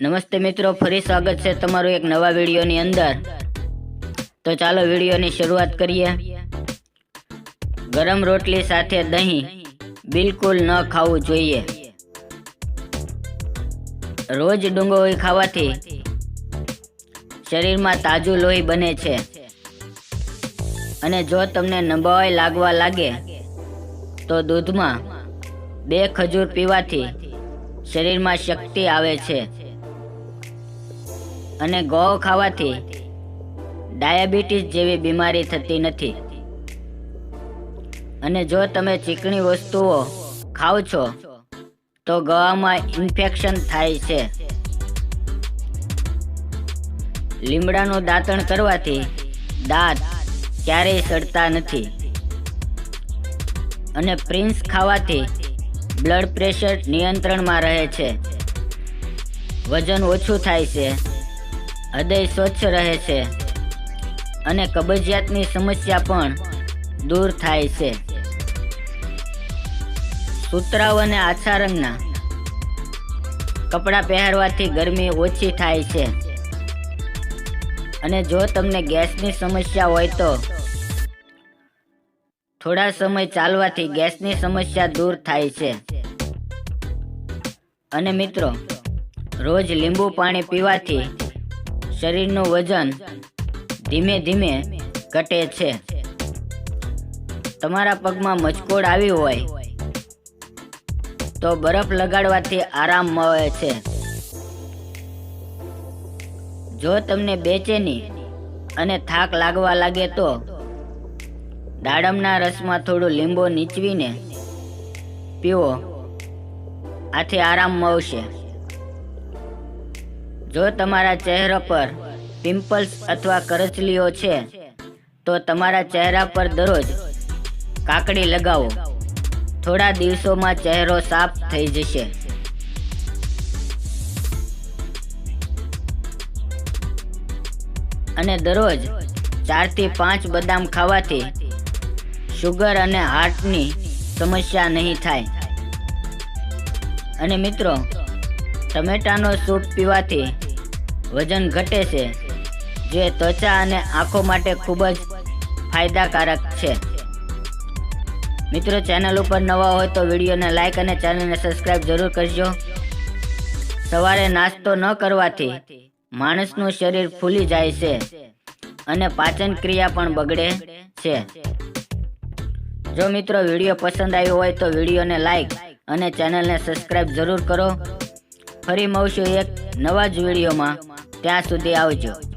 નમસ્તે મિત્રો, ફરી સ્વાગત છે તમારું એક નવા વિડીયોની અંદર. તો ચાલો વિડીયોની શરૂઆત કરીએ. ગરમ રોટલી સાથે દહીં બિલકુલ ન ખાવું જોઈએ. રોજ ડુંગળી ખાવાથી શરીરમાં તાજું લોહી બને છે. અને જો તમને નબળાઈ લાગવા લાગે, તો દૂધમાં બે ખજૂર પીવાથી શરીરમાં શક્તિ આવે છે. અને ગોળ ખાવાથી ડાયાબિટીસ જેવી બીમારી થતી નથી. અને જો તમે ચીકણી વસ્તુઓ ખાઓ છો, તો ગળામાં ઇન્ફેક્શન થાય છે. લીમડાનું દાંતણ કરવાથી દાંત ક્યારેય સડતા નથી. અને પ્રિન્સ ખાવાથી બ્લડ પ્રેશર નિયંત્રણમાં રહે છે. વજન ઓછું થાય છે. હૃદય સ્વચ્છ રહે છે અને કબજિયાતની સમસ્યા પણ દૂર થાય છે. સુતરાઉ અને આછા રંગના કપડાં પહેરવાથી ગરમી ઓછી થાય છે. અને જો તમને ગેસની સમસ્યા હોય તો થોડા સમય ચાલવાથી ગેસની સમસ્યા દૂર થાય છે. અને મિત્રો, રોજ લીંબુ પાણી પીવાથી શરીરનું વજન ધીમે ધીમે ઘટે છે. તમારા પગમાં મચકોડ આવી હોય તો બરફ લગાડવાથી આરામ મળે છે. જો તમને બેચેની અને થાક લાગવા લાગે તો દાડમના રસમાં થોડું લીંબુ નીચવીને પીવો. આથી આરામ મળશે. જો તમારા ચહેરા પર પિમ્પલ્સ અથવા કરચલીઓ છે, તો તમારા ચહેરા પર દરરોજ કાકડી લગાવો. થોડા દિવસોમાં ચહેરો સાફ થઈ જશે. અને દરરોજ ચારથી પાંચ બદામ ખાવાથી શુગર અને હાર્ટની સમસ્યા નહીં થાય. અને મિત્રો, ટમેટાનો સૂપ પીવાથી વજન ઘટે છે, જે ત્વચા અને આંખો માટે ખૂબ જ ફાયદાકારક છે. મિત્રો, ચેનલ ઉપર નવા હોય તો વિડીયોને લાઇક અને ચેનલને સબસ્ક્રાઇબ જરૂર કરજો. સવારે નાસ્તો ન કરવાથી માણસનું શરીર ફૂલી જાય છે અને પાચન ક્રિયા પણ બગડે છે. જો મિત્રો વીડિયો પસંદ આવ્યો હોય તો વિડીયોને લાઇક અને ચેનલને સબસ્ક્રાઇબ જરૂર કરો. ફરી મળશું એક નવા જ વિડીયોમાં. ત્યાં સુધી આવજો.